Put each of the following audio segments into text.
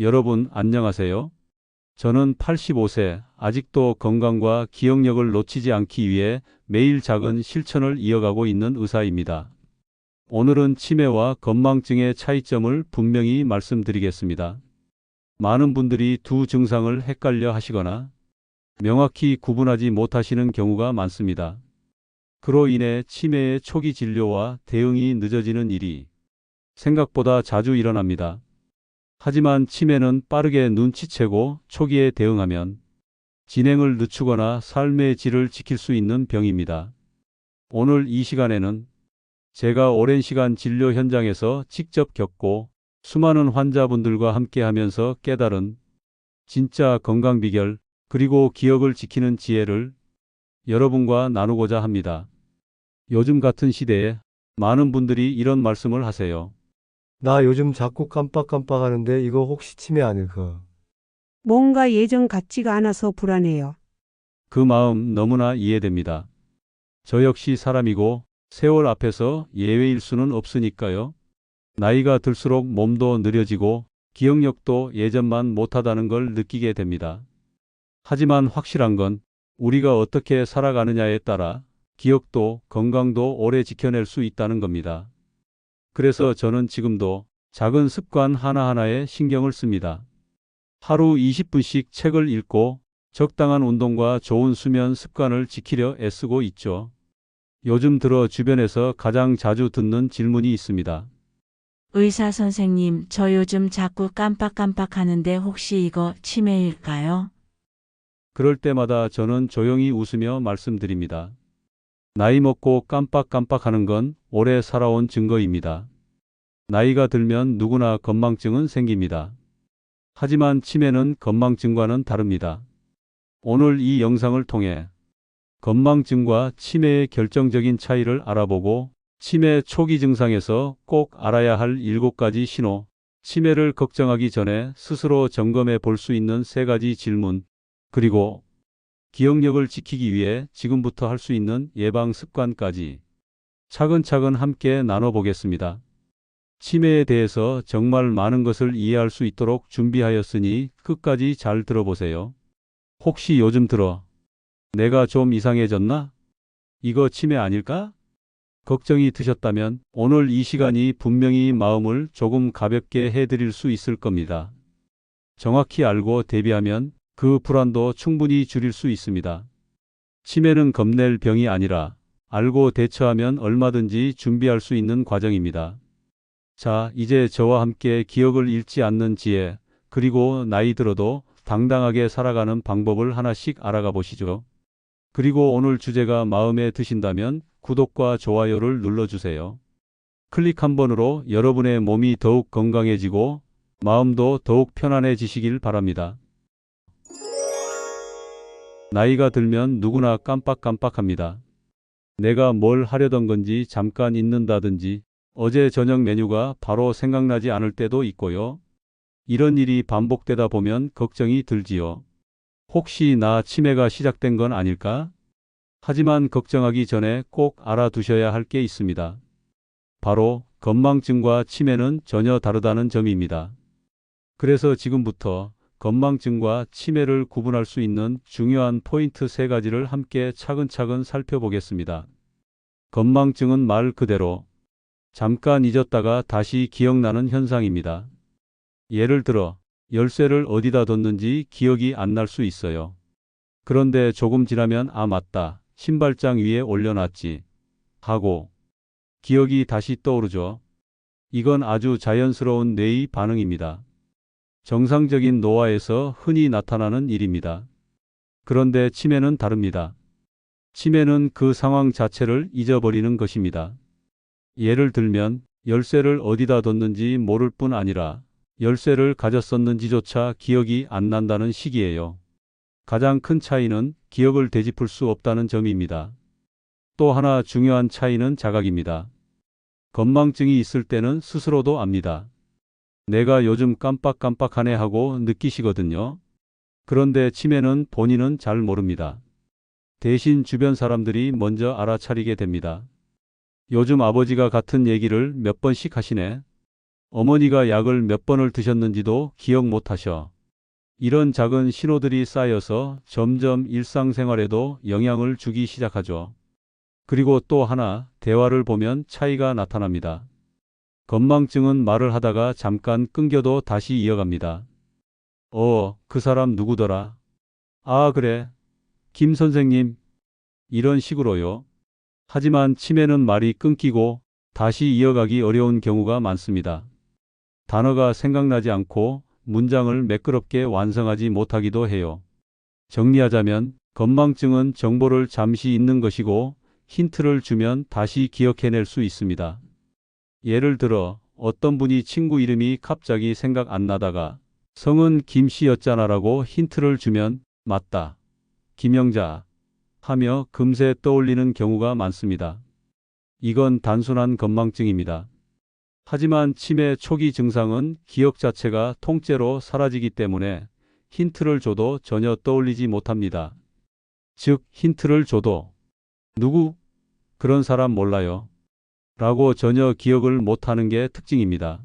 여러분 안녕하세요. 저는 85세, 아직도 건강과 기억력을 놓치지 않기 위해 매일 작은 실천을 이어가고 있는 의사입니다. 오늘은 치매와 건망증의 차이점을 분명히 말씀드리겠습니다. 많은 분들이 두 증상을 헷갈려 하시거나 명확히 구분하지 못하시는 경우가 많습니다. 그로 인해 치매의 초기 진료와 대응이 늦어지는 일이 생각보다 자주 일어납니다. 하지만 치매는 빠르게 눈치채고 초기에 대응하면 진행을 늦추거나 삶의 질을 지킬 수 있는 병입니다. 오늘 이 시간에는 제가 오랜 시간 진료 현장에서 직접 겪고 수많은 환자분들과 함께 하면서 깨달은 진짜 건강 비결 그리고 기억을 지키는 지혜를 여러분과 나누고자 합니다. 요즘 같은 시대에 많은 분들이 이런 말씀을 하세요. 나 요즘 자꾸 깜빡깜빡하는데 이거 혹시 치매 아닐까? 뭔가 예전 같지가 않아서 불안해요. 그 마음 너무나 이해됩니다. 저 역시 사람이고 세월 앞에서 예외일 수는 없으니까요. 나이가 들수록 몸도 느려지고 기억력도 예전만 못하다는 걸 느끼게 됩니다. 하지만 확실한 건 우리가 어떻게 살아가느냐에 따라 기억도 건강도 오래 지켜낼 수 있다는 겁니다. 그래서 저는 지금도 작은 습관 하나하나에 신경을 씁니다. 하루 20분씩 책을 읽고 적당한 운동과 좋은 수면 습관을 지키려 애쓰고 있죠. 요즘 들어 주변에서 가장 자주 듣는 질문이 있습니다. 의사 선생님, 저 요즘 자꾸 깜빡깜빡 하는데 혹시 이거 치매일까요? 그럴 때마다 저는 조용히 웃으며 말씀드립니다. 나이 먹고 깜빡깜빡하는 건 오래 살아온 증거입니다. 나이가 들면 누구나 건망증은 생깁니다. 하지만 치매는 건망증과는 다릅니다. 오늘 이 영상을 통해 건망증과 치매의 결정적인 차이를 알아보고 치매 초기 증상에서 꼭 알아야 할 7가지 신호, 치매를 걱정하기 전에 스스로 점검해 볼 수 있는 세 가지 질문, 그리고 기억력을 지키기 위해 지금부터 할 수 있는 예방 습관까지 차근차근 함께 나눠보겠습니다. 치매에 대해서 정말 많은 것을 이해할 수 있도록 준비하였으니 끝까지 잘 들어보세요. 혹시 요즘 들어 내가 좀 이상해졌나? 이거 치매 아닐까? 걱정이 드셨다면 오늘 이 시간이 분명히 마음을 조금 가볍게 해드릴 수 있을 겁니다. 정확히 알고 대비하면 그 불안도 충분히 줄일 수 있습니다. 치매는 겁낼 병이 아니라 알고 대처하면 얼마든지 준비할 수 있는 과정입니다. 자, 이제 저와 함께 기억을 잃지 않는 지혜, 그리고 나이 들어도 당당하게 살아가는 방법을 하나씩 알아가 보시죠. 그리고 오늘 주제가 마음에 드신다면 구독과 좋아요를 눌러주세요. 클릭 한 번으로 여러분의 몸이 더욱 건강해지고 마음도 더욱 편안해지시길 바랍니다. 나이가 들면 누구나 깜빡깜빡합니다. 내가 뭘 하려던 건지 잠깐 잊는다든지 어제 저녁 메뉴가 바로 생각나지 않을 때도 있고요. 이런 일이 반복되다 보면 걱정이 들지요. 혹시 나 치매가 시작된 건 아닐까? 하지만 걱정하기 전에 꼭 알아두셔야 할 게 있습니다. 바로 건망증과 치매는 전혀 다르다는 점입니다. 그래서 지금부터 건망증과 치매를 구분할 수 있는 중요한 포인트 세 가지를 함께 차근차근 살펴보겠습니다. 건망증은 말 그대로 잠깐 잊었다가 다시 기억나는 현상입니다. 예를 들어 열쇠를 어디다 뒀는지 기억이 안 날 수 있어요. 그런데 조금 지나면 아 맞다. 신발장 위에 올려놨지. 하고 기억이 다시 떠오르죠. 이건 아주 자연스러운 뇌의 반응입니다. 정상적인 노화에서 흔히 나타나는 일입니다. 그런데 치매는 다릅니다. 치매는 그 상황 자체를 잊어버리는 것입니다. 예를 들면 열쇠를 어디다 뒀는지 모를 뿐 아니라 열쇠를 가졌었는지조차 기억이 안 난다는 식이에요. 가장 큰 차이는 기억을 되짚을 수 없다는 점입니다. 또 하나 중요한 차이는 자각입니다. 건망증이 있을 때는 스스로도 압니다. 내가 요즘 깜빡깜빡하네 하고 느끼시거든요. 그런데 치매는 본인은 잘 모릅니다. 대신 주변 사람들이 먼저 알아차리게 됩니다. 요즘 아버지가 같은 얘기를 몇 번씩 하시네. 어머니가 약을 몇 번을 드셨는지도 기억 못 하셔. 이런 작은 신호들이 쌓여서 점점 일상생활에도 영향을 주기 시작하죠. 그리고 또 하나, 대화를 보면 차이가 나타납니다. 건망증은 말을 하다가 잠깐 끊겨도 다시 이어갑니다. 어, 그 사람 누구더라? 아, 그래. 김 선생님. 이런 식으로요. 하지만 치매는 말이 끊기고 다시 이어가기 어려운 경우가 많습니다. 단어가 생각나지 않고 문장을 매끄럽게 완성하지 못하기도 해요. 정리하자면 건망증은 정보를 잠시 잊는 것이고 힌트를 주면 다시 기억해낼 수 있습니다. 예를 들어 어떤 분이 친구 이름이 갑자기 생각 안 나다가 성은 김씨였잖아라고 힌트를 주면 맞다. 김영자 하며 금세 떠올리는 경우가 많습니다. 이건 단순한 건망증입니다. 하지만 치매 초기 증상은 기억 자체가 통째로 사라지기 때문에 힌트를 줘도 전혀 떠올리지 못합니다. 즉, 힌트를 줘도 누구? 그런 사람 몰라요. 라고 전혀 기억을 못하는 게 특징입니다.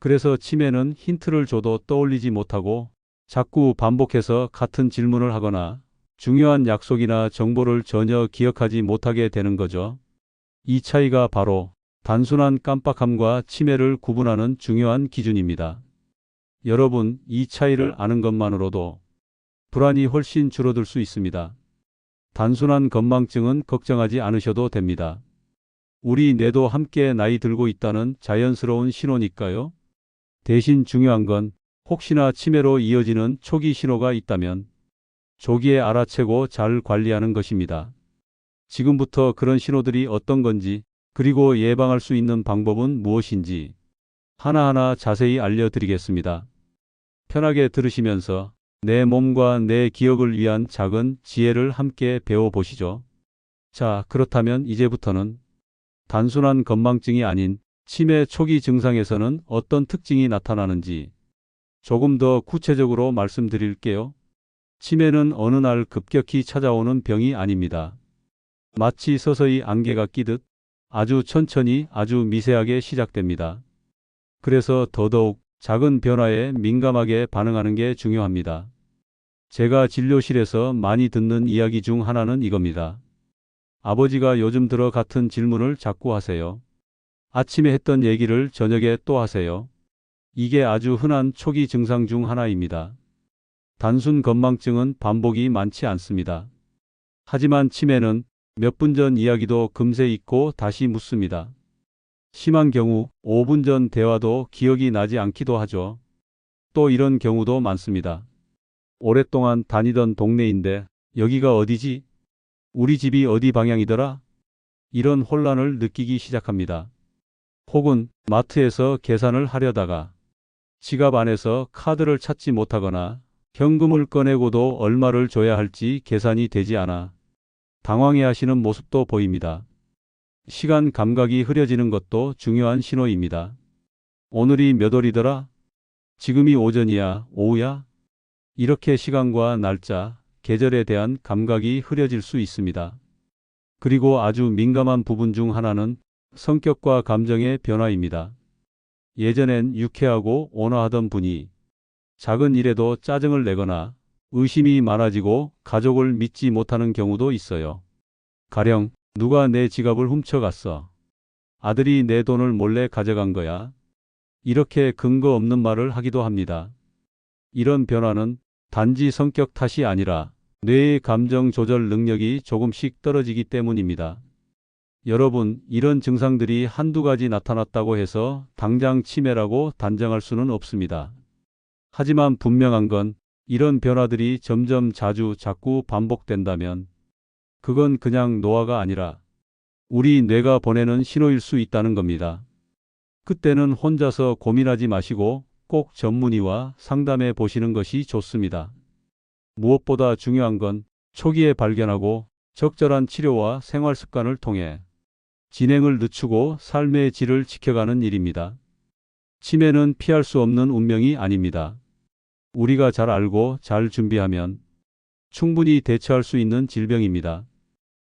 그래서 치매는 힌트를 줘도 떠올리지 못하고 자꾸 반복해서 같은 질문을 하거나 중요한 약속이나 정보를 전혀 기억하지 못하게 되는 거죠. 이 차이가 바로 단순한 깜빡함과 치매를 구분하는 중요한 기준입니다. 여러분, 이 차이를 아는 것만으로도 불안이 훨씬 줄어들 수 있습니다. 단순한 건망증은 걱정하지 않으셔도 됩니다. 우리 뇌도 함께 나이 들고 있다는 자연스러운 신호니까요. 대신 중요한 건 혹시나 치매로 이어지는 초기 신호가 있다면 조기에 알아채고 잘 관리하는 것입니다. 지금부터 그런 신호들이 어떤 건지 그리고 예방할 수 있는 방법은 무엇인지 하나하나 자세히 알려드리겠습니다. 편하게 들으시면서 내 몸과 내 기억을 위한 작은 지혜를 함께 배워보시죠. 자, 그렇다면 이제부터는 단순한 건망증이 아닌 치매 초기 증상에서는 어떤 특징이 나타나는지 조금 더 구체적으로 말씀드릴게요. 치매는 어느 날 급격히 찾아오는 병이 아닙니다. 마치 서서히 안개가 끼듯 아주 천천히 아주 미세하게 시작됩니다. 그래서 더더욱 작은 변화에 민감하게 반응하는 게 중요합니다. 제가 진료실에서 많이 듣는 이야기 중 하나는 이겁니다. 아버지가 요즘 들어 같은 질문을 자꾸 하세요. 아침에 했던 얘기를 저녁에 또 하세요. 이게 아주 흔한 초기 증상 중 하나입니다. 단순 건망증은 반복이 많지 않습니다. 하지만 치매는 몇 분 전 이야기도 금세 잊고 다시 묻습니다. 심한 경우 5분 전 대화도 기억이 나지 않기도 하죠. 또 이런 경우도 많습니다. 오랫동안 다니던 동네인데 여기가 어디지? 우리 집이 어디 방향이더라? 이런 혼란을 느끼기 시작합니다. 혹은 마트에서 계산을 하려다가 지갑 안에서 카드를 찾지 못하거나 현금을 꺼내고도 얼마를 줘야 할지 계산이 되지 않아 당황해 하시는 모습도 보입니다. 시간 감각이 흐려지는 것도 중요한 신호입니다. 오늘이 몇 월이더라? 지금이 오전이야, 오후야? 이렇게 시간과 날짜, 계절에 대한 감각이 흐려질 수 있습니다. 그리고 아주 민감한 부분 중 하나는 성격과 감정의 변화입니다. 예전엔 유쾌하고 온화하던 분이 작은 일에도 짜증을 내거나 의심이 많아지고 가족을 믿지 못하는 경우도 있어요. 가령 누가 내 지갑을 훔쳐갔어. 아들이 내 돈을 몰래 가져간 거야. 이렇게 근거 없는 말을 하기도 합니다. 이런 변화는 단지 성격 탓이 아니라 뇌의 감정 조절 능력이 조금씩 떨어지기 때문입니다. 여러분, 이런 증상들이 한두 가지 나타났다고 해서 당장 치매라고 단정할 수는 없습니다. 하지만 분명한 건 이런 변화들이 점점 자주 자꾸 반복된다면 그건 그냥 노화가 아니라 우리 뇌가 보내는 신호일 수 있다는 겁니다. 그때는 혼자서 고민하지 마시고 꼭 전문의와 상담해 보시는 것이 좋습니다. 무엇보다 중요한 건 초기에 발견하고 적절한 치료와 생활 습관을 통해 진행을 늦추고 삶의 질을 지켜가는 일입니다. 치매는 피할 수 없는 운명이 아닙니다. 우리가 잘 알고 잘 준비하면 충분히 대처할 수 있는 질병입니다.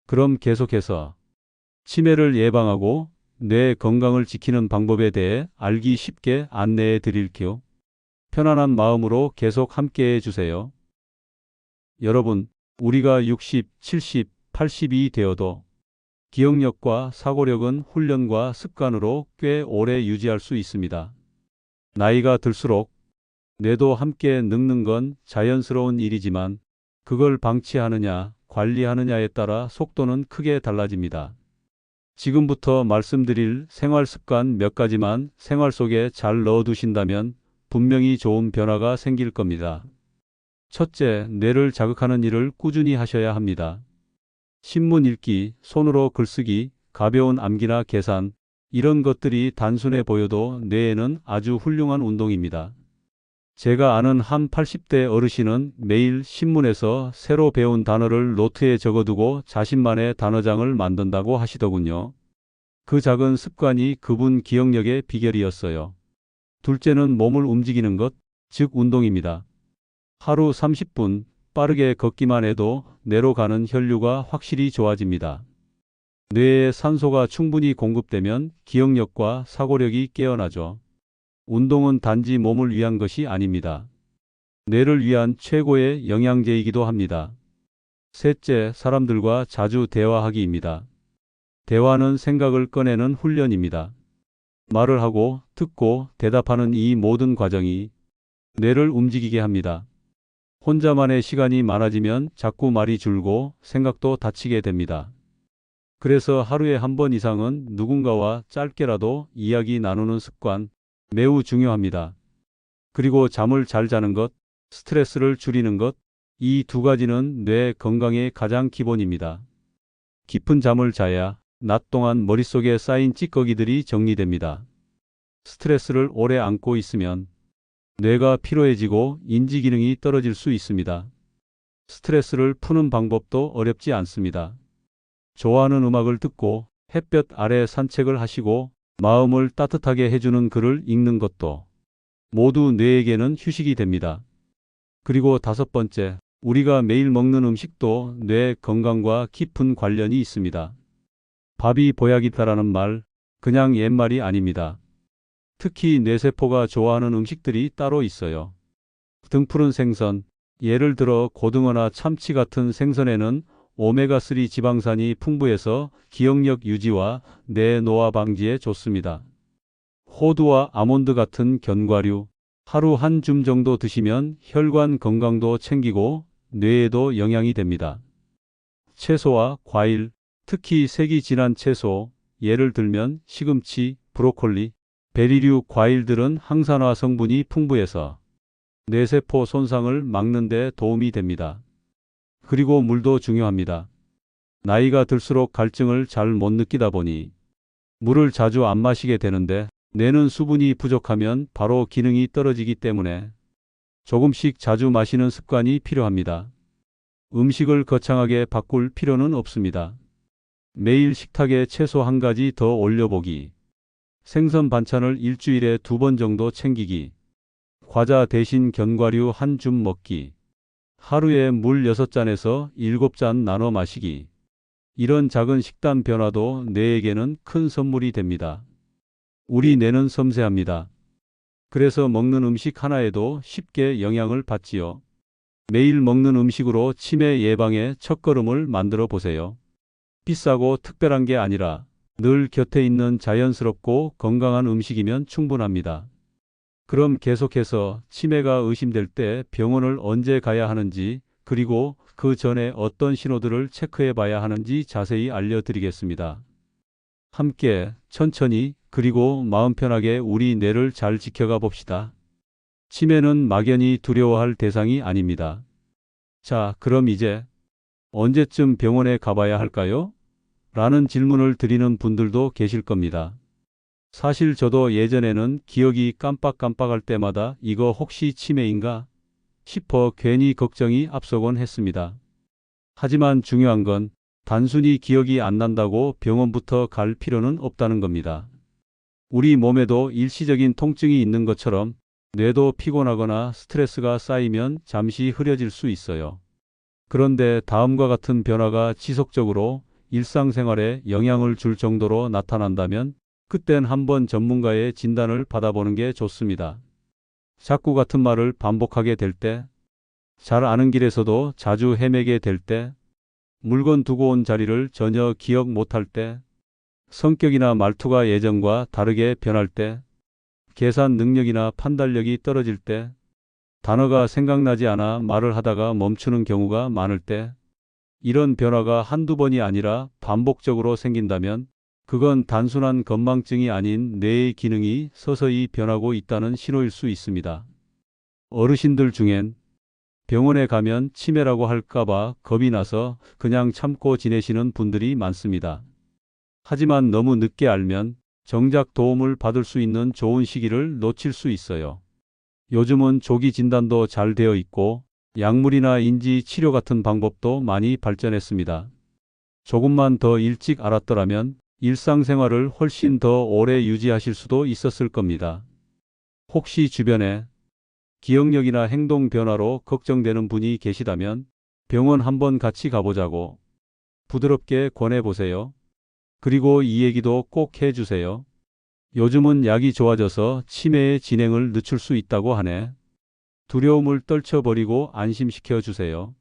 그럼 계속해서 치매를 예방하고 뇌 건강을 지키는 방법에 대해 알기 쉽게 안내해 드릴게요. 편안한 마음으로 계속 함께 해 주세요. 여러분, 우리가 60, 70, 80이 되어도 기억력과 사고력은 훈련과 습관으로 꽤 오래 유지할 수 있습니다. 나이가 들수록 뇌도 함께 늙는 건 자연스러운 일이지만 그걸 방치하느냐, 관리하느냐에 따라 속도는 크게 달라집니다. 지금부터 말씀드릴 생활 습관 몇 가지만 생활 속에 잘 넣어 두신다면 분명히 좋은 변화가 생길 겁니다. 첫째, 뇌를 자극하는 일을 꾸준히 하셔야 합니다. 신문 읽기, 손으로 글쓰기, 가벼운 암기나 계산, 이런 것들이 단순해 보여도 뇌에는 아주 훌륭한 운동입니다. 제가 아는 한 80대 어르신은 매일 신문에서 새로 배운 단어를 노트에 적어두고 자신만의 단어장을 만든다고 하시더군요. 그 작은 습관이 그분 기억력의 비결이었어요. 둘째는 몸을 움직이는 것, 즉 운동입니다. 하루 30분 빠르게 걷기만 해도 뇌로 가는 혈류가 확실히 좋아집니다. 뇌에 산소가 충분히 공급되면 기억력과 사고력이 깨어나죠. 운동은 단지 몸을 위한 것이 아닙니다. 뇌를 위한 최고의 영양제이기도 합니다. 셋째, 사람들과 자주 대화하기입니다. 대화는 생각을 꺼내는 훈련입니다. 말을 하고 듣고 대답하는 이 모든 과정이 뇌를 움직이게 합니다. 혼자만의 시간이 많아지면 자꾸 말이 줄고 생각도 닫히게 됩니다. 그래서 하루에 한 번 이상은 누군가와 짧게라도 이야기 나누는 습관 매우 중요합니다. 그리고 잠을 잘 자는 것, 스트레스를 줄이는 것, 이 두 가지는 뇌 건강의 가장 기본입니다. 깊은 잠을 자야 낮 동안 머릿속에 쌓인 찌꺼기들이 정리됩니다. 스트레스를 오래 안고 있으면 뇌가 피로해지고 인지 기능이 떨어질 수 있습니다. 스트레스를 푸는 방법도 어렵지 않습니다. 좋아하는 음악을 듣고 햇볕 아래 산책을 하시고 마음을 따뜻하게 해주는 글을 읽는 것도 모두 뇌에게는 휴식이 됩니다. 그리고 다섯 번째, 우리가 매일 먹는 음식도 뇌 건강과 깊은 관련이 있습니다. 밥이 보약이다라는 말, 그냥 옛말이 아닙니다. 특히 뇌세포가 좋아하는 음식들이 따로 있어요. 등푸른 생선, 예를 들어 고등어나 참치 같은 생선에는 오메가3 지방산이 풍부해서 기억력 유지와 뇌 노화 방지에 좋습니다. 호두와 아몬드 같은 견과류, 하루 한 줌 정도 드시면 혈관 건강도 챙기고 뇌에도 영향이 됩니다. 채소와 과일, 특히 색이 진한 채소, 예를 들면 시금치, 브로콜리, 베리류 과일들은 항산화 성분이 풍부해서 뇌세포 손상을 막는 데 도움이 됩니다. 그리고 물도 중요합니다. 나이가 들수록 갈증을 잘 못 느끼다 보니 물을 자주 안 마시게 되는데 뇌는 수분이 부족하면 바로 기능이 떨어지기 때문에 조금씩 자주 마시는 습관이 필요합니다. 음식을 거창하게 바꿀 필요는 없습니다. 매일 식탁에 채소 한 가지 더 올려보기. 생선 반찬을 일주일에 두 번 정도 챙기기. 과자 대신 견과류 한 줌 먹기. 하루에 물 6잔에서 7잔 나눠 마시기. 이런 작은 식단 변화도 뇌에게는 큰 선물이 됩니다. 우리 뇌는 섬세합니다. 그래서 먹는 음식 하나에도 쉽게 영향을 받지요. 매일 먹는 음식으로 치매 예방의 첫걸음을 만들어 보세요. 비싸고 특별한 게 아니라 늘 곁에 있는 자연스럽고 건강한 음식이면 충분합니다. 그럼 계속해서 치매가 의심될 때 병원을 언제 가야 하는지 그리고 그 전에 어떤 신호들을 체크해 봐야 하는지 자세히 알려드리겠습니다. 함께 천천히 그리고 마음 편하게 우리 뇌를 잘 지켜가 봅시다. 치매는 막연히 두려워할 대상이 아닙니다. 자, 그럼 이제 언제쯤 병원에 가봐야 할까요? 라는 질문을 드리는 분들도 계실 겁니다. 사실 저도 예전에는 기억이 깜빡깜빡할 때마다 이거 혹시 치매인가 싶어 괜히 걱정이 앞서곤 했습니다. 하지만 중요한 건 단순히 기억이 안 난다고 병원부터 갈 필요는 없다는 겁니다. 우리 몸에도 일시적인 통증이 있는 것처럼 뇌도 피곤하거나 스트레스가 쌓이면 잠시 흐려질 수 있어요. 그런데 다음과 같은 변화가 지속적으로 일상생활에 영향을 줄 정도로 나타난다면 그땐 한번 전문가의 진단을 받아보는 게 좋습니다. 자꾸 같은 말을 반복하게 될 때, 잘 아는 길에서도 자주 헤매게 될 때, 물건 두고 온 자리를 전혀 기억 못할 때, 성격이나 말투가 예전과 다르게 변할 때, 계산 능력이나 판단력이 떨어질 때, 단어가 생각나지 않아 말을 하다가 멈추는 경우가 많을 때, 이런 변화가 한두 번이 아니라 반복적으로 생긴다면, 그건 단순한 건망증이 아닌 뇌의 기능이 서서히 변하고 있다는 신호일 수 있습니다. 어르신들 중엔 병원에 가면 치매라고 할까봐 겁이 나서 그냥 참고 지내시는 분들이 많습니다. 하지만 너무 늦게 알면 정작 도움을 받을 수 있는 좋은 시기를 놓칠 수 있어요. 요즘은 조기 진단도 잘 되어 있고 약물이나 인지 치료 같은 방법도 많이 발전했습니다. 조금만 더 일찍 알았더라면 일상생활을 훨씬 더 오래 유지하실 수도 있었을 겁니다. 혹시 주변에 기억력이나 행동 변화로 걱정되는 분이 계시다면 병원 한번 같이 가보자고 부드럽게 권해보세요. 그리고 이 얘기도 꼭 해주세요. 요즘은 약이 좋아져서 치매의 진행을 늦출 수 있다고 하네. 두려움을 떨쳐버리고 안심시켜 주세요.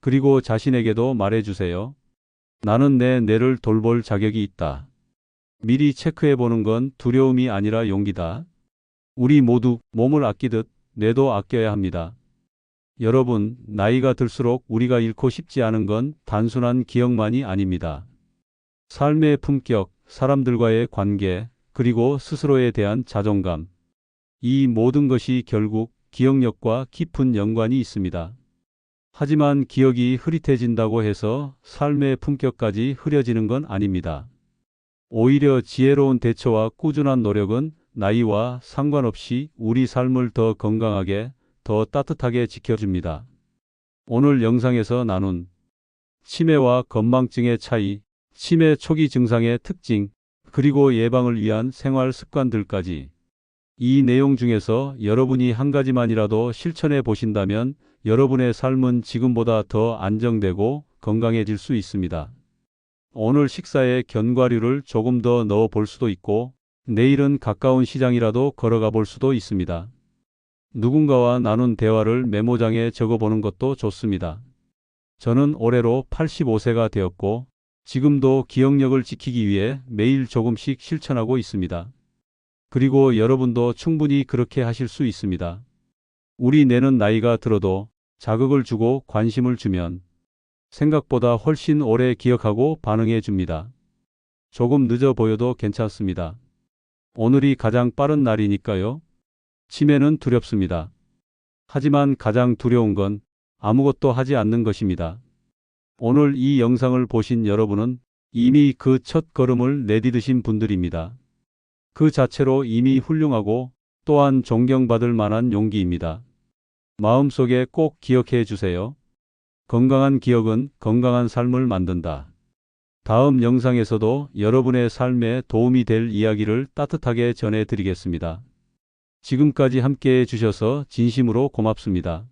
그리고 자신에게도 말해 주세요. 나는 내 뇌를 돌볼 자격이 있다. 미리 체크해 보는 건 두려움이 아니라 용기다. 우리 모두 몸을 아끼듯 뇌도 아껴야 합니다. 여러분, 나이가 들수록 우리가 잃고 싶지 않은 건 단순한 기억만이 아닙니다. 삶의 품격, 사람들과의 관계, 그리고 스스로에 대한 자존감. 이 모든 것이 결국 기억력과 깊은 연관이 있습니다. 하지만 기억이 흐릿해진다고 해서 삶의 품격까지 흐려지는 건 아닙니다. 오히려 지혜로운 대처와 꾸준한 노력은 나이와 상관없이 우리 삶을 더 건강하게, 더 따뜻하게 지켜줍니다. 오늘 영상에서 나눈 치매와 건망증의 차이, 치매 초기 증상의 특징, 그리고 예방을 위한 생활 습관들까지 이 내용 중에서 여러분이 한 가지만이라도 실천해 보신다면 여러분의 삶은 지금보다 더 안정되고 건강해질 수 있습니다. 오늘 식사에 견과류를 조금 더 넣어 볼 수도 있고 내일은 가까운 시장이라도 걸어가 볼 수도 있습니다. 누군가와 나눈 대화를 메모장에 적어 보는 것도 좋습니다. 저는 올해로 85세가 되었고 지금도 기억력을 지키기 위해 매일 조금씩 실천하고 있습니다. 그리고 여러분도 충분히 그렇게 하실 수 있습니다. 우리 뇌는 나이가 들어도 자극을 주고 관심을 주면 생각보다 훨씬 오래 기억하고 반응해 줍니다. 조금 늦어 보여도 괜찮습니다. 오늘이 가장 빠른 날이니까요. 치매는 두렵습니다. 하지만 가장 두려운 건 아무것도 하지 않는 것입니다. 오늘 이 영상을 보신 여러분은 이미 그 첫 걸음을 내디드신 분들입니다. 그 자체로 이미 훌륭하고 또한 존경받을 만한 용기입니다. 마음속에 꼭 기억해 주세요. 건강한 기억은 건강한 삶을 만든다. 다음 영상에서도 여러분의 삶에 도움이 될 이야기를 따뜻하게 전해 드리겠습니다. 지금까지 함께 해 주셔서 진심으로 고맙습니다.